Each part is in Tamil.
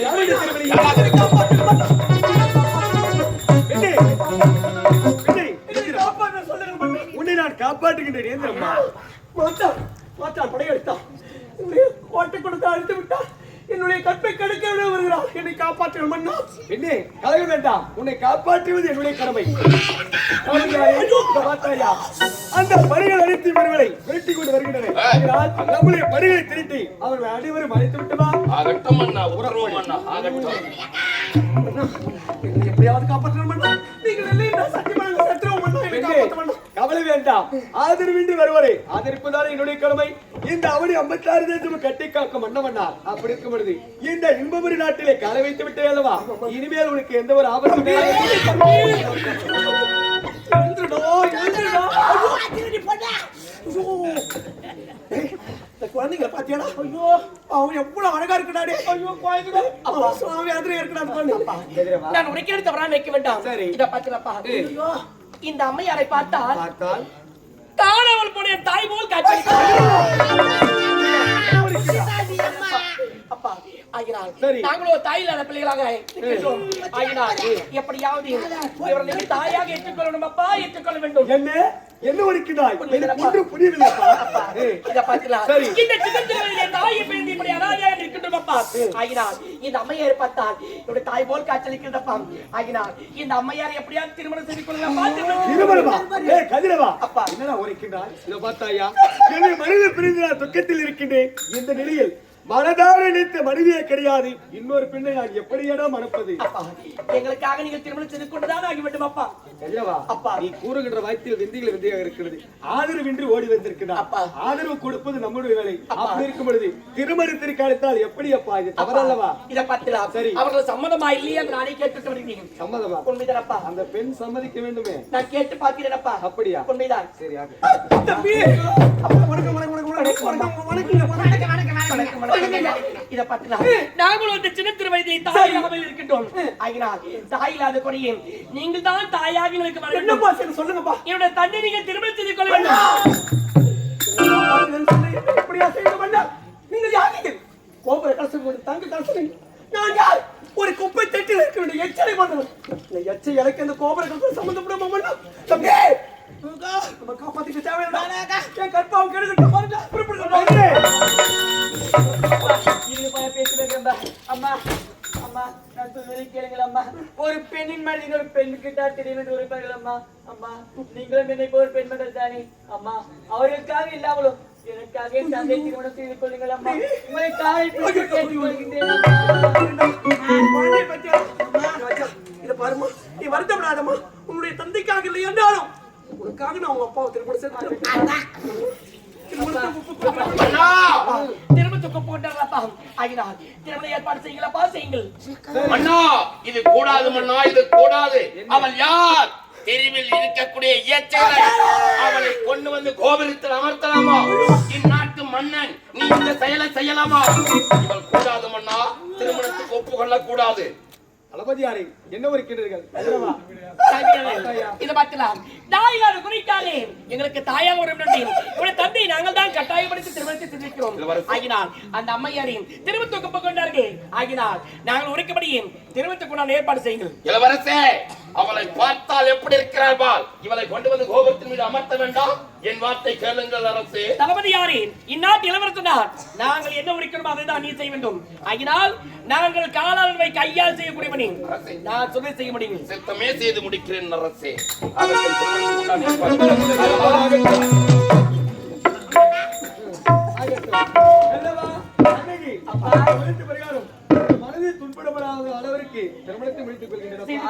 literalmente கலக வேண்டாம். உன்னை காப்பாற்றுவது என்னுடைய கடமை? அந்த பணிகள் அனைத்து இவர்களை விரட்டி கொண்டு வருகின்றன. அதனால் நம்முடைய பணிகளை திருட்டி அவர்களை அனைவரும் அழைத்து விட்டுமா ஆகட்டும் அண்ணா அண்ணா. ஆகட்டும் என்னை எப்படியாவது காப்பாற்ற மன்னா வேண்டாம். ஆதரவின்றி வருவரை. ஆதரிப்பதால் என்னுடைய கடமை. இந்த அவனி ஐம்பத்தாறு தேசம் கட்டி காக்கும் மன்னவண்ணா அப்படி இருக்கும் பொழுது இந்த இன்பபுரி நாட்டிலே காலை வைத்து விட்டே அல்லவா? இனிமேல் உனக்கு எந்த ஒரு ஆபத்தும் குழந்தைங்களை பாத்தியாடா ஐயோ. அவன் எவ்வளவு அழகா இருக்கடாடே. ஐயோ குழந்தைங்க. அப்பா. சுவாமி அதிரே குழந்தை நான் உரைக்கிறது தவறான வைக்க வேண்டாம். சரி. இத பாத்துலப்பா ஐயோ. இந்த அம்மையாரை பார்த்தால் பார்த்தால் காணாமல் போன தாய் போல் காட்சி அப்பா. ஆகினால் சரி. நாங்களோ தாய் இல்லாத பிள்ளைகளாக ஆகினால் எப்படியாவது தாயாக ஏற்றுக்கொள்ளணும் அப்பா ஏற்றுக்கொள்ள வேண்டும். என்ன? என்ன ஒடுக்கினாய் எனக்கு ஒன்றும் இத பாத்தீங்களா தாயை இப்படி அனாதையாக இருக்கின்றோம் அப்பா? இந்த அம்மையார் பார்த்தால் என்னுடைய தாய் போல் காய்ச்சலிக்கிறதப்பா ஆகினால் இந்த அம்மையார் எப்படியாவது திருமணம் செய்து கொள்ளலாம் திருமணமா ஏய் கதிரவா. அப்பா. என்னடா உரைக்கின்றாய் இத பார்த்தாயா? என்னை மனித பிரிந்து நான் துக்கத்தில் இருக்கின்றேன். இந்த நிலையில் மனதார நினைத்த மனைவியே கிடையாது. இன்னொரு பெண்ணை நான் எப்படியடா மணப்பது? அப்பா எங்களுக்காக நீங்கள் திருமணம் செய்து கொண்டுதான் ஆகி வேண்டும் அப்பா. கதிரவா அப்பா. நீ கூறுகின்ற வாய்த்தில் விந்திகள் விந்தியாக இருக்கிறது. ஆதரவின்றி ஓடி வந்திருக்கிறார். அப்பா. ஆதரவு கொடுப்பது நம்முடைய வேலை. அப்படி இருக்கும் பொழுது திருமணத்திற்கு அழைத்தால் எப்படி அப்பா? இது தவறல்லவா? இத பத்திலாம் சரி. அவர்கள் சம்மதமா இல்லையா நானே கேட்டுட்டு வருகிறேன். சம்மதமா? உண்மைதானப்பா அந்த பெண் சம்மதிக்க வேண்டுமே. நான் கேட்டு பார்க்கிறேனப்பா அப்படியா? உண்மைதான். சரி அப்பா வணக்கம் வணக்கம் வணக்கம் நாங்களும் இந்த சின்ன திருவயதை இருக்கின்றோம் ஆகினால் நீங்கள் தான் தாயாக எங்களுக்கு வர வேண்டும் சொல்லுங்கப்பா தந்தை நீங்கள் திருமணம் செய்து கொள்ள வேண்டும் செய்ய வேண்டாம் நீங்கள் யார் கோபுர கலசம் தங்க கலசம் நான் யார் ஒரு குப்பை தட்டில் இருக்க வேண்டிய எச்சரை பண்ணணும் இந்த எச்சை எனக்கு இந்த கோபுர கலசம் சம்பந்தப்படாம வேண்டாம் தம்பி நம்ம காப்பாத்திக்க தேவையான என் கற்பாவும் கெடுக்கட்டும் பாருங்க புறப்படுங்க இது போய் பேசுறது அம்மா. அம்மா நான் சொல்வதை கேளுங்கள் அம்மா. ஒரு பெண்ணின் மேல் இன்னொரு பெண் கிட்ட திடீர்னு உரைப்பார்கள் அம்மா. அம்மா நீங்களும் என்னை போல் பெண்மகள் தானே அம்மா அவர்களுக்காக இல்லாமலும் எனக்காக என் தந்தை திருமணம் செய்து கொள்ளுங்கள் அம்மா. உங்களை காலை பத்தியா? ராஜா, இதை பாரும்மா, நீ வருத்தப்படாதம்மா. உன்னுடைய தந்தைக்காக இல்லை என்றாலும் உனக்காக நான் உங்க அப்பாவை திருமணம் செய்து திருமணத்தை ஒப்புக்கொள்கிறேன். அண்ணா திருமணத்துக்கு போட்டாரப்பா ஆகினால் திருமண ஏற்பாடு செய்யுங்களப்பா செய்யுங்கள். அண்ணா இது கூடாது மன்னா இது கூடாது. அவள் யார்? தெருவில் இருக்கக்கூடிய இயற்கையை அவளை கொண்டு வந்து கோபுரத்தில் அமர்த்தலாமா? இந்நாட்டு மன்னன் நீ இந்த செயலை செய்யலாமா? இவள் கூடாது மன்னா திருமணத்துக்கு ஒப்புக்கொள்ள கூடாது தளபதியாரே என்ன வருகின்றீர்கள் இதை பார்க்கலாம். தாயிலாத குறிக்காதே எங்களுக்கு தாயாக ஒரு இவருடைய தந்தை நாங்கள் தான் கட்டாயப்படுத்தி திருமணத்தை தெரிவிக்கிறோம். ஆகினால் அந்த அம்மையாரின் திருமணத்துக்கு கொண்டார்கள். ஆகினால் நாங்கள் உரைக்கப்படியும் திருமணத்துக்கு ஏற்பாடு செய்யுங்கள். இளவரசே அவளை பார்த்தால் எப்படி இருக்கிறாள் பால் இவளை கொண்டு வந்து கோபுரத்தின் மீது அமர்த்த வேண்டாம் என் வார்த்தை கேளுங்கள் அரசே தளபதியாரின் இந்நாட்டு இளவரசனார் நாங்கள் என்ன உரைக்கிறோமோ அதை தான் நீ செய்ய வேண்டும் ஆகினால் நாங்கள் காலாளர்களை கையால் செய்யக்கூடிய பணி நான் சொல்லி செய்ய முடியும் சித்தமே செய்து முடிக்கிறேன் அரசே மனதில் துன்பப்படாத அளவிற்கு திருமணத்தை முடித்துக் கொள்கின்றன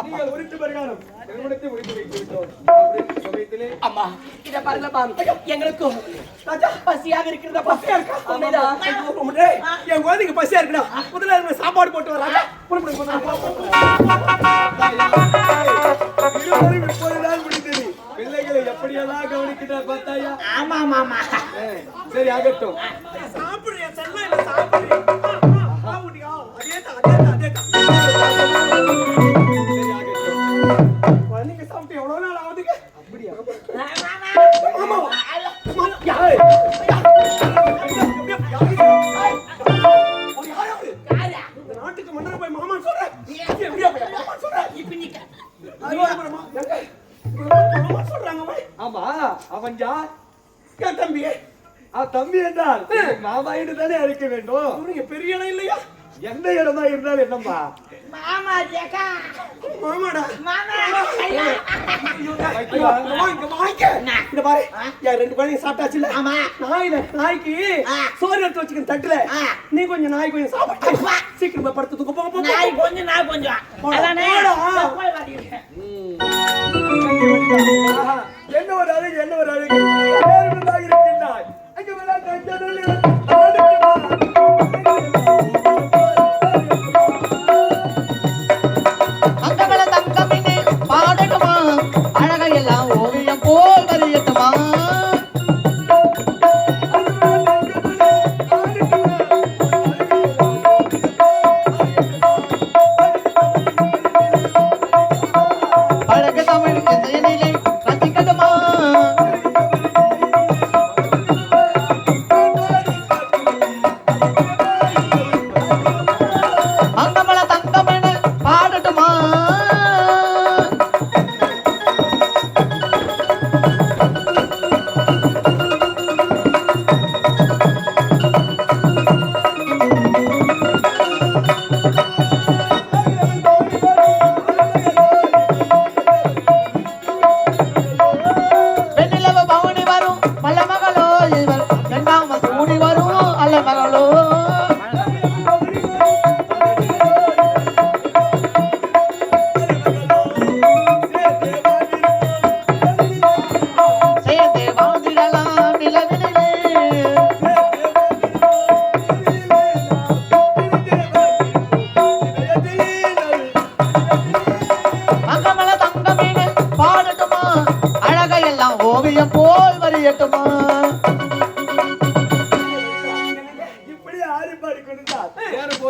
நீங்கள் உரித்து பிரகாரம். திருமணத்தை முடித்து வைத்து விட்டோம் அப்படி சமயத்திலே அம்மா இத பாருங்கப்பா எங்களுக்கும் ராஜா பசியாக இருக்கிறதா? பசியா இருக்கா? உண்மைதான் என் குழந்தைக்கு பசியா இருக்குடா. முதல்ல சாப்பாடு போட்டு வர ராஜா. இருவரும் இப்போதுதான் முடிந்தது பிள்ளைகளை எப்படியெல்லாம் கவனிக்கிறார் பார்த்தாயா? ஆமா ஆமா சரி ஆகட்டும். தம்பி என்றால் மாமா என்று தானே அழைக்க வேண்டும்? அவனுங்க பெரிய இடம் இல்லையா? எந்த இடமா இருந்தாலும் என்னம்மா? மாமா ஜெகா. மாமாடா. மாமா. இங்க பாரு, என் ரெண்டு குழந்தைங்க சாப்பிட்டாச்சுல்ல? ஆமா. நாயில, நாய்க்கு. சோறு எடுத்து வச்சுக்கிற தட்டுல. நீ கொஞ்சம் நாய் கொஞ்சம் சாப்பிட்டு சீக்கிரம் போய் படுத்து தூங்க. போங்க, நாய். கொஞ்சம் நான் கொஞ்சம் என்ன ஒரு அழகு என்ன ஒரு அழகு.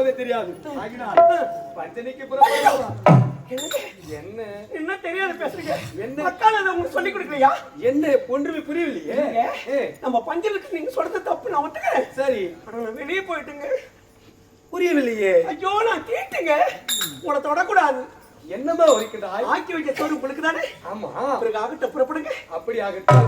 போதே தெரியாது. பஞ்சனைக்கு என்ன? என்ன தெரியாது பேசுறீங்க. என்ன? அக்கால அதை உங்களுக்கு சொல்லி கொடுக்கலையா? என்ன? ஒன்றுமே புரியலையே நம்ம பஞ்சலுக்கு நீங்க சொல்றது தப்பு நான் ஒத்துக்கிறேன். சரி. நான் வெளியே போயிட்டுங்க. புரியவில்லையே. ஐயோ நான் கேட்டுங்க உங்களை தொடக்கூடாது. என்னமா வருகின்றாய் ஆக்கி வைக்க சோறு உங்களுக்கு தானே? ஆமா. பிறகு ஆகட்ட புறப்படுங்க. அப்படி ஆகட்டும்.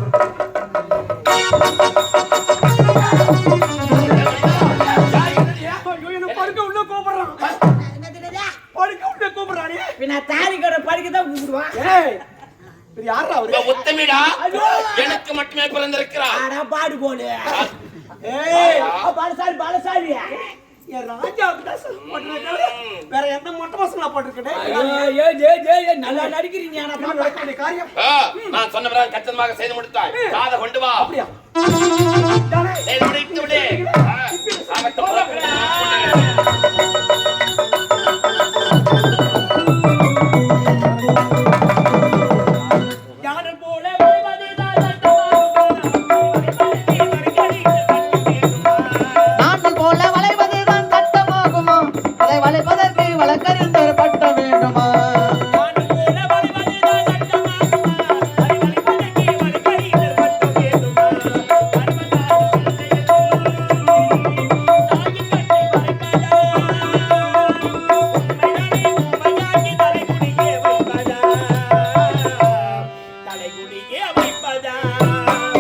யாரா அவரு? உத்தமிடா எனக்கு மட்டுமே பிறந்திருக்கிறார் ஆடா பாடு போடு. ஏய் போட்டுருக்கேன் தவிர வேற எந்த மொட்டை பசங்களா போட்டிருக்கேன் நல்லா நடிக்கிறீங்க. நான் சொன்ன பிறகு கச்சிதமாக செய்து முடித்தாய். காதை கொண்டு வா. அப்படியா? தானே செய்து முடித்து விடு. yeah, big brother.